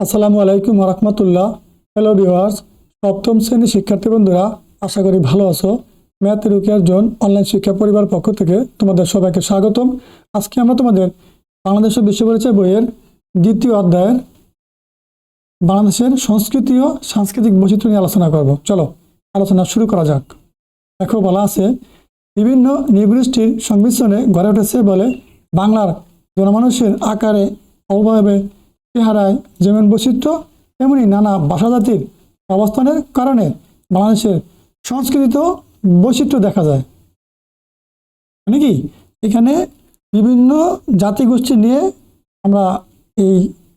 আসসালামু আলাইকুম রহমতুল্লাহ। Hello viewers সপ্তম শ্রেণির শিক্ষার্থী বন্ধুরা, আশা করি ভালো আছো। ম্যাথ রুকিয়ার জোন অনলাইন শিক্ষা পরিবার পক্ষ থেকে তোমাদের সবাইকে স্বাগতম। আজকে আমরা তোমাদের বাংলাদেশের বিশ্ব পরিচয় বইয়ের দ্বিতীয় অধ্যায়ের বাংলাদেশের সংস্কৃতি ও সাংস্কৃতিক বৈচিত্র্য নিয়ে আলোচনা করব। চলো, আলোচনা শুরু করা যাক। দেখো, বলা আছে, বিভিন্ন নিবৃষ্টির সংমিশ্রণে গড়ে উঠেছে বলে বাংলার জনমানুষের আকারে অভাবে চেহারায় যেমন বৈচিত্র্য, তেমনি নানা ভাষাজাতির অবস্থানের কারণে বাংলাদেশের সংস্কৃতিতেও বৈচিত্র্য দেখা যায়। মানে কি এখানে বিভিন্ন জাতিগোষ্ঠী নিয়ে আমরা এই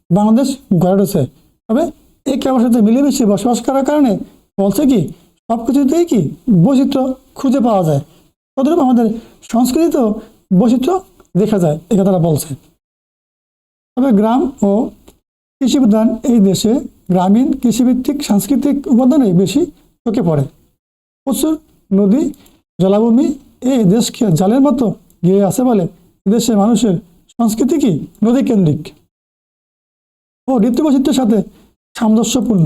বাংলাদেশ গড়ে উঠেছে। তবে একে আমার সাথে মিলেমিশে বসবাস করার কারণে বলছে কি সব কিছুতেই কি বৈচিত্র্য খুঁজে পাওয়া যায়। তদ্রূপ আমাদের সংস্কৃতিতেও বৈচিত্র্য দেখা যায়, এ কথাটা বলছে। তবে গ্রাম ও কৃষি প্রধান এই দেশে গ্রামীণ কৃষিভিত্তিক সাংস্কৃতিক উপাদানে বেশি চোখে পড়ে। প্রচুর নদী, জলাভূমি এই দেশকে জালের মতো গিয়ে আছে বলে দেশের মানুষের সংস্কৃতি কি নদী কেন্দ্রিক ও ঋতু বৈচিত্র্যের সাথে সামঞ্জস্যপূর্ণ।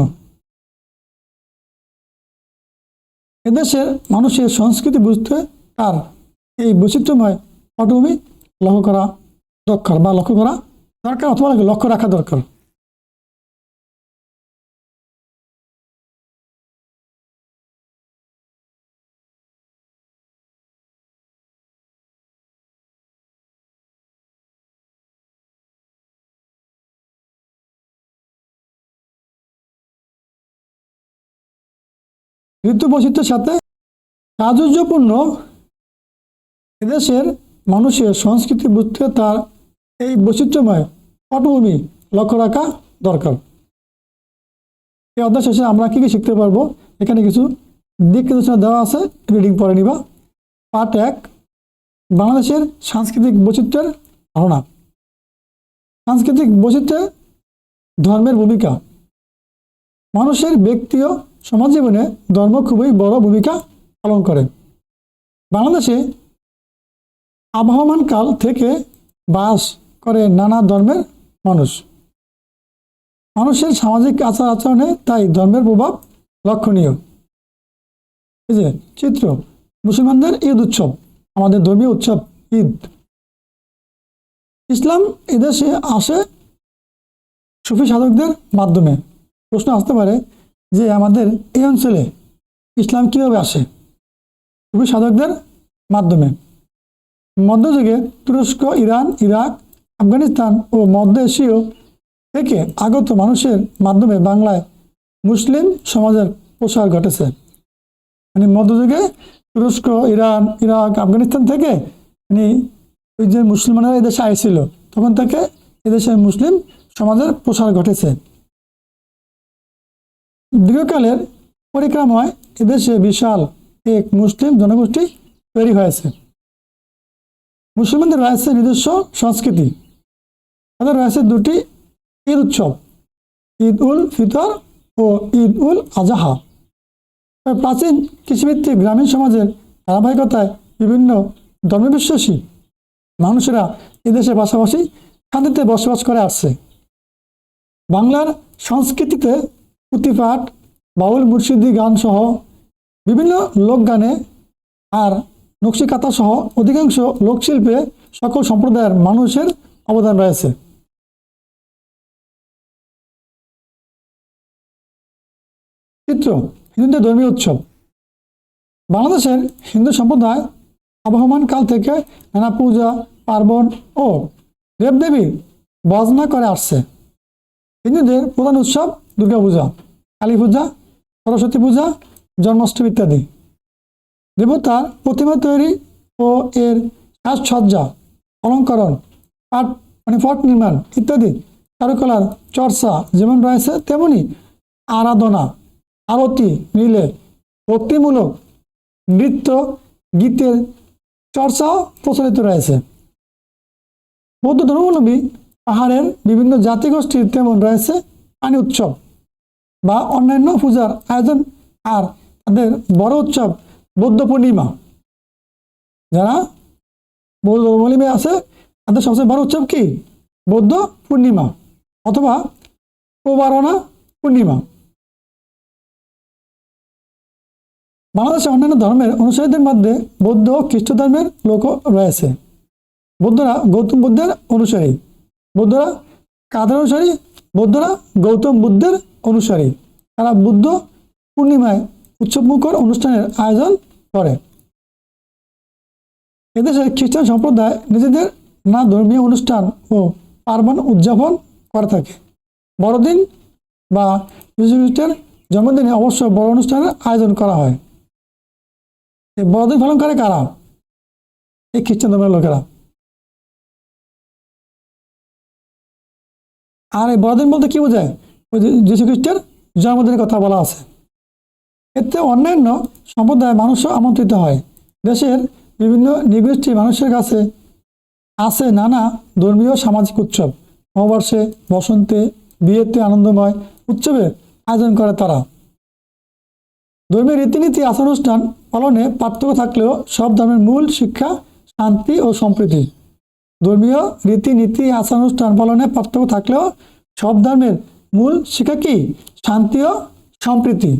এদেশের মানুষের সংস্কৃতি বুঝতে তার এই বৈচিত্র্যময় পটভূমি লক্ষ্য করা দরকার বা লক্ষ্য করা দরকার অথবা লক্ষ্য রাখা দরকার? ঋতু বৈচিত্র্যের সাথে সাজুজ্যপূর্ণ এদেশের মানুষের সংস্কৃতি বুঝতে তার এই বৈচিত্র্যময় পটভূমি লক্ষ্য রাখা দরকার। এই অধ্যায় শেষে আমরা কী কী শিখতে পারব? এখানে কিছু দিক নির্দেশনা দেওয়া আছে রিডিং পরে নিবা। পার্ট এক, বাংলাদেশের সাংস্কৃতিক বৈচিত্র্যের ধারণা। সাংস্কৃতিক বৈচিত্র্যে ধর্মের ভূমিকা। মানুষের ব্যক্তি ও সমাজ জীবনে ধর্ম খুবই বড় ভূমিকা পালন করে। বাংলাদেশে আবহমান কাল থেকে বাস করে নানা ধর্মের মানুষ। মানুষের সামাজিক আচার আচরণে তাই ধর্মের প্রভাব লক্ষণীয়। এই যে চিত্র, মুসলমানদের ঈদ উৎসব, আমাদের ধর্মীয় উৎসব, ঈদ। ইসলাম এদেশে আসে সুফি সাধকদের মাধ্যমে। প্রশ্ন আসতে পারে যে আমাদের এই অঞ্চলে ইসলাম কীভাবে আসে? সুফি সাধকদের মাধ্যমে। মধ্যযুগে তুরস্ক, ইরান, ইরাক, আফগানিস্তান ও মধ্য এশীয় থেকে আগত মানুষের মাধ্যমে বাংলায় মুসলিম সমাজের প্রসার ঘটেছে। মানে মধ্যযুগে তুরস্ক, ইরান, ইরাক, আফগানিস্তান থেকে মানে ওই যে মুসলমানেরা এদেশে আইছিল, তখন থেকে এদেশে মুসলিম সমাজের প্রসার ঘটেছে। দীর্ঘকালের পরিক্রমায় এদেশে বিশাল এক মুসলিম জনগোষ্ঠী তৈরি হয়েছে। মুসলমানদের রয়েছে নিজস্ব সংস্কৃতি। তাদের রয়েছে দুটি ঈদ উৎসব, ঈদ উল ফিতর ও ঈদ উল আজাহা। প্রাচীন কৃষিভিত্তিক গ্রামীণ সমাজের ধারাবাহিকতায় বিভিন্ন ধর্মবিশ্বাসী মানুষেরা এদেশে পাশাপাশি শান্তিতে বসবাস করে আসছে। বাংলার সংস্কৃতিতে পুঁথিপাঠ, বাউল মুর্শিদি গান সহ বিভিন্ন লোকগানে আর নকশিকাতা সহ অধিকাংশ লোকশিল্পে সকল সম্প্রদায়ের মানুষের অবদান রয়েছে। চিত্র, হিন্দুদের ধর্মীয় উৎসব। বাংলাদেশের হিন্দু সম্প্রদায় আবহমান কাল থেকে নানা পূজা, পার্বণ ও দেবদেবীর বজনা করে আসছে। হিন্দুদের প্রধান উৎসব দুর্গাপূজা কালী পূজা, সরস্বতী পূজা, জন্মাষ্টমী ইত্যাদি। দেবতার প্রতিমা তৈরি ও এর সাজসজ্জা, অলঙ্করণ পাট মানে পট নির্মাণ ইত্যাদি। চারুকলার চর্চা যেমন রয়েছে, তেমনি আরাধনা, আরতি, মিলে ভক্তিমূলক নৃত্য, গীতের চর্চাও প্রচলিত রয়েছে। বৌদ্ধ ধর্মাবলম্বী পাহাড়ের বিভিন্ন জাতিগোষ্ঠীর তেমন রয়েছে পানি উৎসব। বা অন্যান্য পূজার আয়োজন আর তাদের বড় উৎসব বৌদ্ধ পূর্ণিমা যারা বৌদ্ধ ধর্মাবলম্বী আছে, তাদের সবচেয়ে বড় উৎসব কি? বৌদ্ধ পূর্ণিমা অথবা প্রবারণা পূর্ণিমা বাংলাদেশে অন্যান্য ধর্মের অনুসারীদের মধ্যে বৌদ্ধ ও খ্রিস্ট ধর্মের লোক রয়েছে। বৌদ্ধরা গৌতম বুদ্ধের অনুসারী, বৌদ্ধরা কাদের অনুসারী? বৌদ্ধরা গৌতম বুদ্ধের অনুসারী। তারা বুদ্ধ পূর্ণিমায় উৎসবমুখর অনুষ্ঠানের আয়োজন করে। এদেশে খ্রিস্টান সম্প্রদায় নিজেদের না ধর্মীয় অনুষ্ঠান ও পার্বণ উদযাপন করে থাকে। বড়দিন বা যীশু খ্রিস্টের জন্মদিনে অবশ্য বড় অনুষ্ঠানের আয়োজন করা হয়। বড়দিন পালন করে কারা? এই খ্রিস্টান ধর্মের লোকেরা। আর এই বড়দিন বলতে কি বোঝায়? ওই যীশু খ্রিস্টের জন্মদিনের কথা বলা আছে। এতে অন্যান্য সম্প্রদায়ের মানুষও আমন্ত্রিত হয়। দেশের বিভিন্ন নিগোষ্ঠী মানুষের কাছে আছে নানা ধর্মীয় সামাজিক উৎসব। নববর্ষে, বসন্তে, বিয়েতে আনন্দময় উৎসবে আয়োজন করে তারা। ধর্মীয় রীতিনীতি, আচার অনুষ্ঠান, পালনে পার্থক্য থাকলেও সব ধর্মের মূল শিক্ষা, শান্তি ও সম্প্রীতি। ধর্মীয় রীতিনীতি আচারানুষ্ঠান পালনে পার্থক্য থাকলেও সব ধর্মের মূল শিক্ষা কি? শান্তি ও সম্প্রীতি।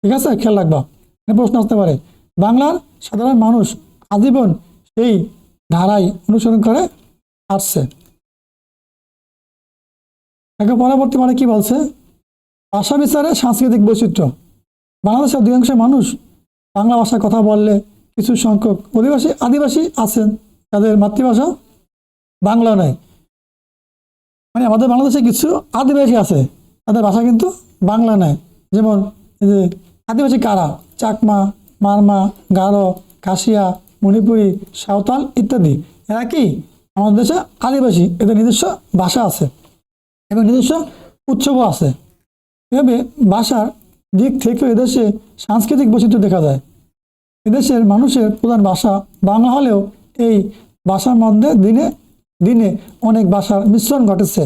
ঠিক আছে? খেয়াল রাখবা। এখানে প্রশ্ন আসতে পারে, বাংলার সাধারণ মানুষ আজীবন সেই ধারায় অনুসরণ করে আসছে। দেখো, পরবর্তী মানে কি বলছে? ভাষা বিচারে সাংস্কৃতিক বৈচিত্র্য। বাংলাদেশের অধিকাংশ মানুষ বাংলা ভাষায় কথা বললে কিছু সংখ্যক অধিবাসী, আদিবাসী আছেন। তাদের মাতৃভাষা বাংলা নয় মানে আমাদের বাংলাদেশে কিছু আদিবাসী আছে, তাদের ভাষা কিন্তু বাংলা নয় যেমন যে আদিবাসী কারা? চাকমা, মারমা, গারো, কাশিয়া, মণিপুরি, সাঁওতাল ইত্যাদি। এরা কি? আমাদের দেশে আদিবাসী, এদের নিজস্ব ভাষা আছে এবং নিজস্ব উৎসবও আছে। এভাবে ভাষার দিক থেকে এদেশে সাংস্কৃতিক বৈচিত্র্য দেখা যায়। এদেশের মানুষের প্রধান ভাষা বাংলা হলেও এই ভাষার মধ্যে দিনে দিনে অনেক ভাষার মিশ্রণ ঘটেছে।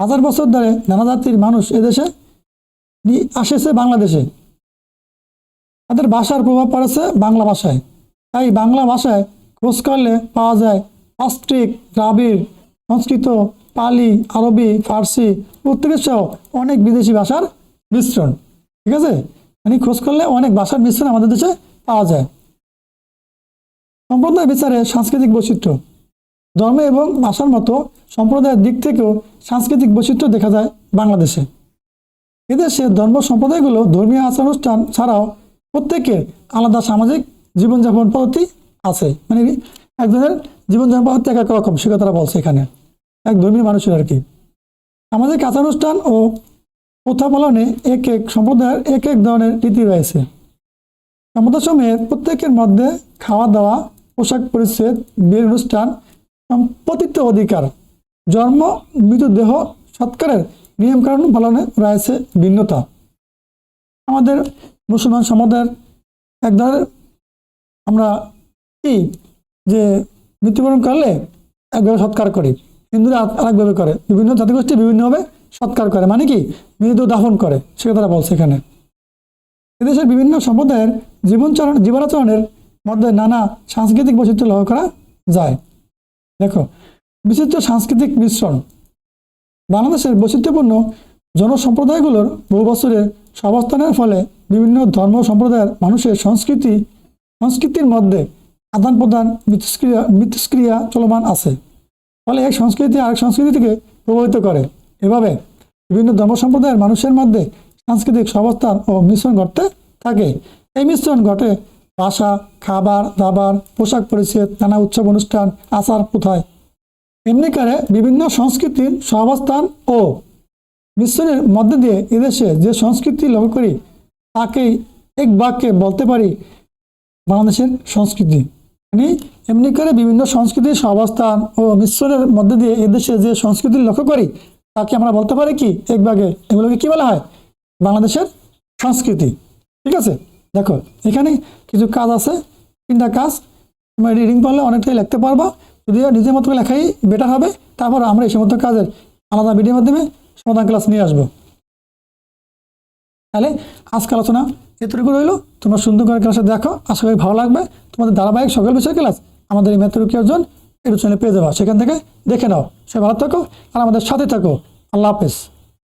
হাজার বছর ধরে নানা জাতির মানুষ এদেশে আসেছে বাংলাদেশে। তাদের ভাষার প্রভাব পড়েছে বাংলা ভাষায়। তাই বাংলা ভাষায় খোঁজ করলে পাওয়া যায় অস্ট্রিক, দ্রাবিড়, সংস্কৃত, পালি, আরবি, ফার্সি, পর্তুগিজ সহ অনেক বিদেশি ভাষার মিশ্রণ। ঠিক আছে? মানে খোঁজ করলে অনেক ভাষার মিশ্রণ আমাদের দেশে পাওয়া যায়। সম্প্রদায় বিচারে সাংস্কৃতিক বৈচিত্র্য। ধর্ম এবং ভাষার মতো সম্প্রদায়ের দিক থেকেও সাংস্কৃতিক বৈচিত্র্য দেখা যায় বাংলাদেশে। এদেশে ধর্ম সম্প্রদায়গুলো ধর্মীয় আচারানুষ্ঠান ছাড়াও প্রত্যেকের আলাদা সামাজিক জীবনযাপন পদ্ধতি আছে। মানে একজনের জীবনযাপন পদ্ধতি এক এক রকম সে বলছে এখানে। এক ধর্মীয় মানুষের আর কি। সামাজিক আচারানুষ্ঠান ও প্রথা পালনে এক এক সম্প্রদায়ের এক এক ধরনের রীতি রয়েছে। সম্প্রদায় সমূহের প্রত্যেকের মধ্যে খাওয়া দাওয়া পোশাক পরিচ্ছেদ বিয়ের অনুষ্ঠান সম্পত্তিত্ব অধিকার। জন্ম মৃতদেহ সৎকারের নিয়ম নিয়মকানুন পালনে রয়েছে ভিন্নতা। আমাদের মুসলমান সম্প্রদায়ের এক ধরনের আমরা কি যে মৃত্যুবরণ করলে একভাবে সৎকার করি, হিন্দুরা আরেকভাবে করে। বিভিন্ন জাতিগোষ্ঠী বিভিন্নভাবে সৎকার করে। মানে কি? মৃত দাফন করে, সে তারা বলছে এখানে। এদেশের বিভিন্ন সম্প্রদায়ের জীবনচরণ, জীবনাচরণের মধ্যে নানা সাংস্কৃতিক বৈচিত্র্য লক্ষ্য করা যায়। দেখো, বিচিত্র সাংস্কৃতিক মিশ্রণ। বাংলাদেশের বৈচিত্র্যপূর্ণ জনসম্প্রদায়গুলোর বহু বছরের সহাবস্থানের ফলে বিভিন্ন ধর্ম সম্প্রদায়ের মানুষের সংস্কৃতি, সংস্কৃতির মধ্যে আদান প্রদান মিথস্ক্রিয়া মিথস্ক্রিয়া চলমান আছে। ফলে এক সংস্কৃতি আরেক সংস্কৃতিকে প্রভাবিত করে। এভাবে বিভিন্ন ধর্ম সম্প্রদায়ের মানুষের মধ্যে সাংস্কৃতিক সবস্থান ও মিশ্রণ ঘটতে থাকে। এই মিশ্রণ ঘটে ভাষা খাবার, দাবার, পোশাক পরিচ্ছেদ, নানা উৎসব অনুষ্ঠান, আচার প্রথায় এমনি করে বিভিন্ন সংস্কৃতির সহাবস্থান ও মিশ্রণের মধ্যে দিয়ে এদেশে যে সংস্কৃতি লক্ষ্য করি, তাকেই এক বাক্যে বলতে পারি, বাংলাদেশের সংস্কৃতি। মানে এমনি করে বিভিন্ন সংস্কৃতির সহাবস্থান ও মিশ্রণের মধ্যে দিয়ে এদেশে যে সংস্কৃতি লক্ষ্য করি, তাকে আমরা বলতে পারি কি? এক ভাগে এগুলোকে কি বলা হয়? বাংলাদেশের সংস্কৃতি। ঠিক আছে? দেখো, এখানে কিছু কাজ আছে, তিনটা কাজ। তোমরা রিডিং পড়লে অনেকটাই লিখতে পারবা। যদিও নিজের মতো লেখাই বেটার হবে। তারপর আমরা এই সমস্ত কাজের আলাদা ভিডিওর মাধ্যমে সমাধান ক্লাস নিয়ে আসব। তাহলে আজকে আলোচনা এতটুকু রইল। তোমরা সুন্দর করে ক্লাসে দেখো। আশা করি ভালো লাগবে। তোমাদের ধারাবাহিক সকল বিষয় ক্লাস আমাদের এই মেথরুকি অর্জন ইউটিউব চ্যানেলে পেয়ে যাবা। সেখান থেকে দেখে নাও। সে ভালো থাকো আর আমাদের সাথে থাকো। আল্লাহ হাফেজ।